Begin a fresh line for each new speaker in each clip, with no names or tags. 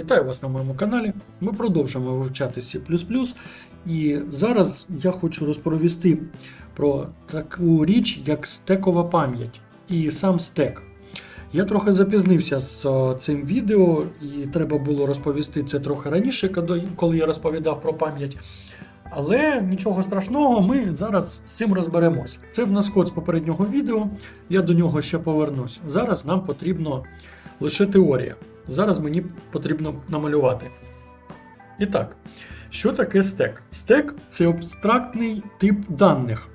Вітаю вас на моєму каналі. Ми продовжуємо вивчати C++. І зараз я хочу розповісти про таку річ, як стекова пам'ять і сам стек. Я трохи запізнився з е, цим відео, і треба було розповісти це трохи раніше, коли- я розповідав про пам'ять. Але нічого страшного, ми зараз з цим розберемось. Це в нас код з попереднього відео, я до нього ще повернусь. Зараз нам потрібно лише теорія. Зараз мені потрібно намалювати. І так, що таке стек? Стек це абстрактний тип даних,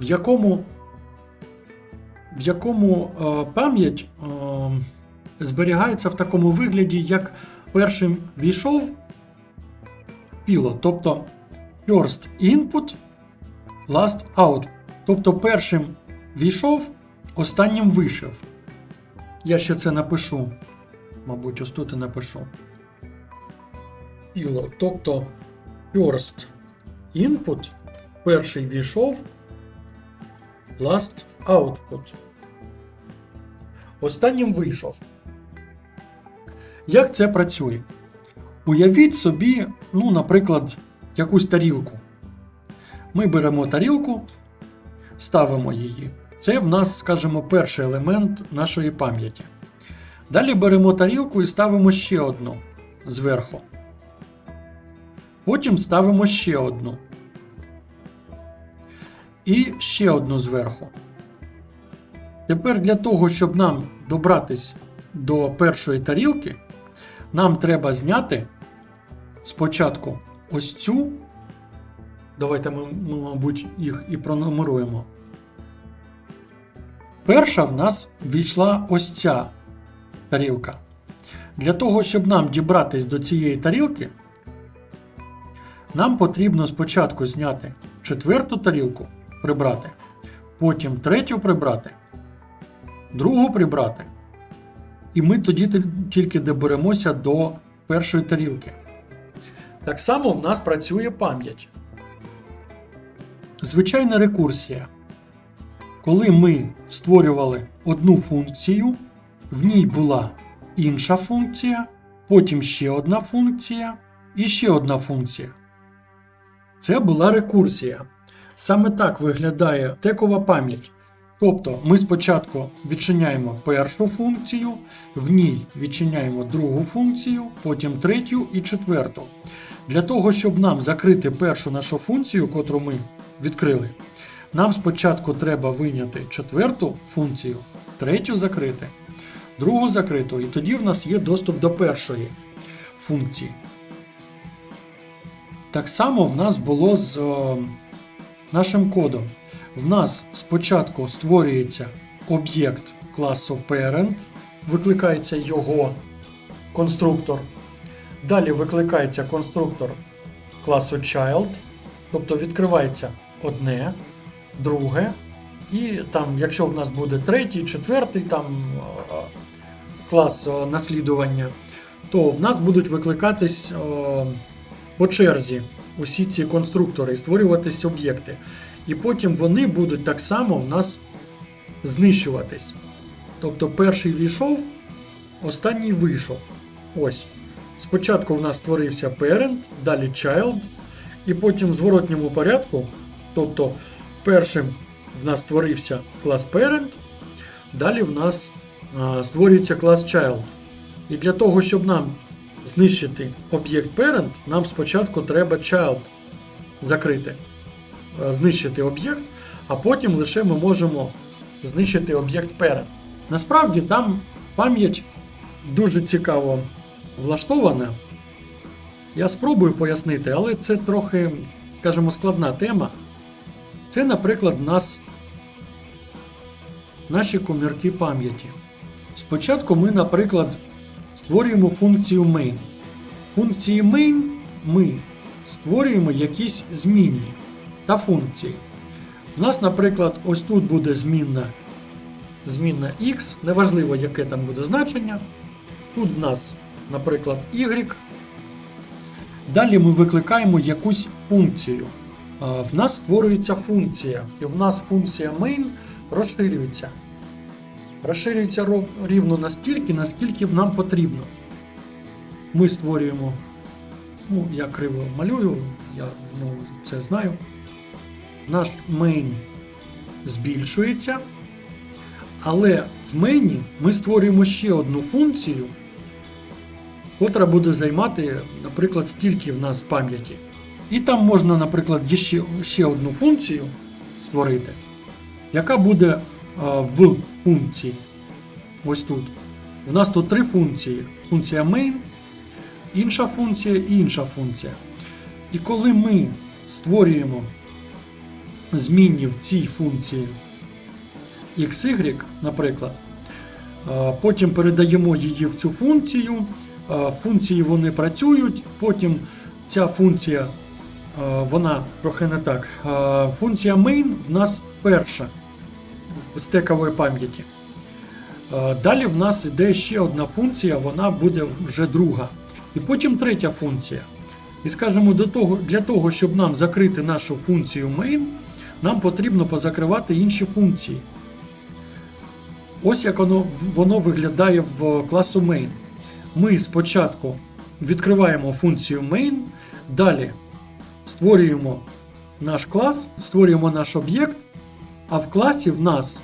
в якому, в якому е, пам'ять е, зберігається в такому вигляді, як першим війшов піло, тобто first input, last out. Тобто першим війшов, останнім вийшов. Я ще це напишу. Мабуть, ось тут і напишу. Піло. Тобто first input, перший війшов, last output. Останнім вийшов. Як це працює? Уявіть собі, ну, наприклад, якусь тарілку. Ми беремо тарілку, ставимо її. Це в нас, скажімо, перший елемент нашої пам'яті. Далі беремо тарілку і ставимо ще одну зверху. Потім ставимо ще одну. І ще одну зверху. Тепер для того, щоб нам добратись до першої тарілки, нам треба зняти спочатку ось цю. Давайте ми, ми мабуть, їх і пронумеруємо. Перша в нас війшла ось ця тарілка. Для того, щоб нам дібратись до цієї тарілки, нам потрібно спочатку зняти четверту тарілку, прибрати, потім третю прибрати, другу прибрати. І ми тоді тільки доберемося до першої тарілки. Так само в нас працює пам'ять. Звичайна рекурсія. Коли ми створювали одну функцію, в ній була інша функція, потім ще одна функція і ще одна функція. Це була рекурсія. Саме так виглядає текова пам'ять. Тобто ми спочатку відчиняємо першу функцію, в ній відчиняємо другу функцію, потім третю і четверту. Для того, щоб нам закрити першу нашу функцію, котру ми відкрили, нам спочатку треба вийняти четверту функцію, третю закрити, другу закриту, і тоді в нас є доступ до першої функції. Так само в нас було з е, нашим кодом. В нас спочатку створюється об'єкт класу parent, викликається його конструктор. Далі викликається конструктор класу child, тобто відкривається одне, друге, і там, якщо в нас буде третій, четвертий там е, клас е, наслідування, то в нас будуть викликатись е, по черзі усі ці конструктори і створюватись об'єкти. І потім вони будуть так само в нас знищуватись. Тобто перший війшов, останній вийшов. Ось. Спочатку в нас створився parent, далі child, і потім в зворотньому порядку, тобто першим в нас створився клас parent, далі в нас створюється клас child. І для того, щоб нам знищити об'єкт parent, нам спочатку треба child закрити, знищити об'єкт, а потім лише ми можемо знищити об'єкт parent. Насправді там пам'ять дуже цікаво влаштована. Я спробую пояснити, але це трохи, скажімо, складна тема. Це, наприклад, в нас наші комірки пам'яті. Спочатку ми, наприклад, створюємо функцію main. Функції main ми створюємо якісь змінні та функції. У нас, наприклад, ось тут буде змінна, змінна x, неважливо, яке там буде значення. Тут в нас, наприклад, y. Далі ми викликаємо якусь функцію. В нас створюється функція, і в нас функція main розширюється. Розширюється рівно настільки, наскільки нам потрібно. ми створюємо, ну, я криво малюю, я знову це знаю. Наш main збільшується, але в мейні ми створюємо ще одну функцію, котра буде займати, наприклад, стільки в нас пам'яті. І там можна, наприклад, ще, ще одну функцію створити, яка буде а, в функції. Ось тут. У нас тут три функції: функція main, інша функція і інша функція. І коли ми створюємо змінні в цій функції xy, наприклад, а, потім передаємо її в цю функцію, а, функції вони працюють, потім ця функція, вона трохи не так. Функція main в нас перша в стекової пам'яті. Е, Далі в нас іде ще одна функція, вона буде вже друга. І потім третя функція. І скажімо, до того, для того, щоб нам закрити нашу функцію main, нам потрібно позакривати інші функції. Ось як воно, воно виглядає в класу main. Ми спочатку відкриваємо функцію main, далі створюємо наш клас, створюємо наш об'єкт, а в класі в нас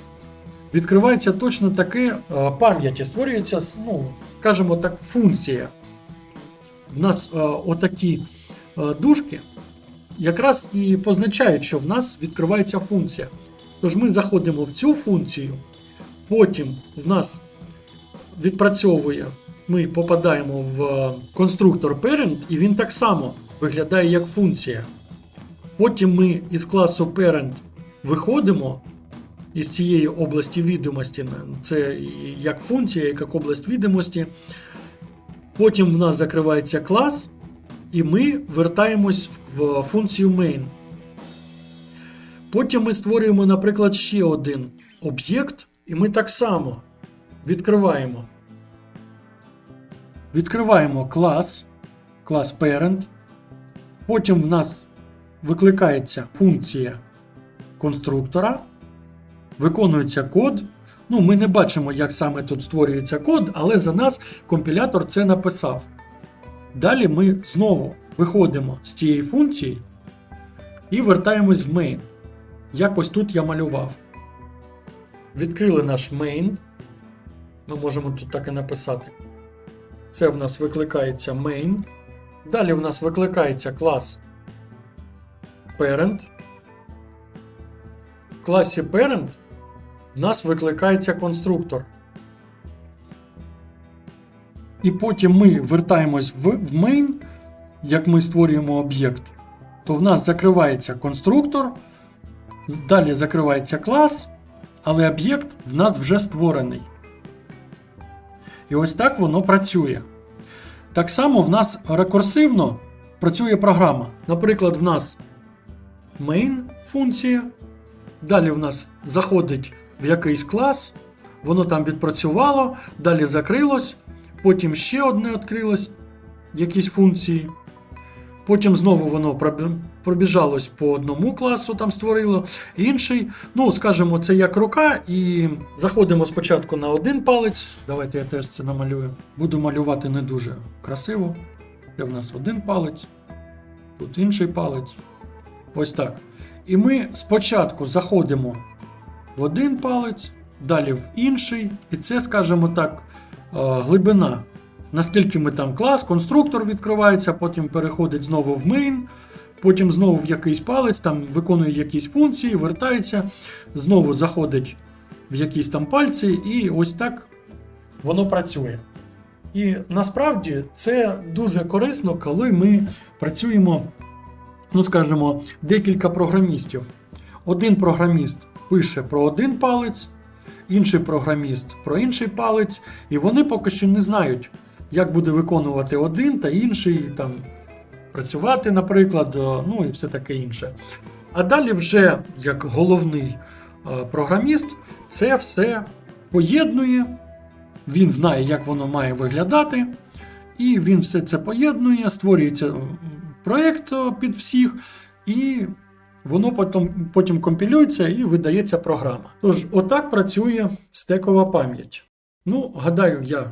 відкривається точно таке е, пам'яті, створюється, ну, скажімо так, функція. У нас е, отакі е, дужки якраз і позначають, що в нас відкривається функція. Тож ми заходимо в цю функцію, потім в нас відпрацьовує, ми попадаємо в конструктор parent, і він так само виглядає як функція. Потім ми із класу parent виходимо із цієї області відомості. Це як функція, як область відомості. Потім в нас закривається клас, і ми вертаємось в функцію main. Потім ми створюємо, наприклад, ще один об'єкт, і ми так само відкриваємо. Відкриваємо клас, клас parent. Потім в нас викликається функція конструктора виконується код. Ну, ми не бачимо, як саме тут створюється код, але за нас компілятор це написав. Далі ми знову виходимо з цієї функції і вертаємось в main. Якось тут я малював. Відкрили наш main. Ми можемо тут так і написати. Це в нас викликається main. Далі в нас викликається клас parent. В класі parent в нас викликається конструктор. І потім ми вертаємось в, main, як ми створюємо об'єкт, то в нас закривається конструктор, далі закривається клас, але об'єкт в нас вже створений. І ось так воно працює. Так само в нас рекурсивно працює програма. Наприклад, в нас main функція. Далі в нас заходить в якийсь клас, воно там відпрацювало, далі закрилось, потім ще одне відкрилось, якісь функції. Потім знову воно пробіжалось по одному класу, там створило, інший. Ну, скажімо, це як рука, і заходимо спочатку на один палець. Давайте я теж це намалюю. Буду малювати не дуже красиво. Це в нас один палець, тут інший палець. Ось так. І ми спочатку заходимо в один палець, далі в інший, і це, скажімо так, е, глибина. Наскільки ми там клас, конструктор відкривається, потім переходить знову в main, потім знову в якийсь палець, там виконує якісь функції, вертається, знову заходить в якісь там пальці, і ось так воно працює. І насправді це дуже корисно, коли ми працюємо, ну скажімо, декілька програмістів. Один програміст пише про один палець, інший програміст про інший палець, і вони поки що не знають, як буде виконувати один та інший там працювати, наприклад, е, ну і все таке інше. А далі, вже як головний е, програміст, це все поєднує, він знає, як воно має виглядати, і він все це поєднує, створюється проєкт е, під всіх, і воно потім, потім компілюється і видається програма. Тож, отак працює стекова пам'ять. Ну, гадаю, я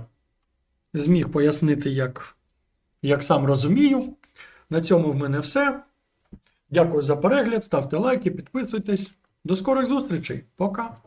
зміг пояснити, як як сам розумію. На цьому в мене все. Дякую за перегляд, ставте лайки, підписуйтесь. До скорих зустрічей. Пока!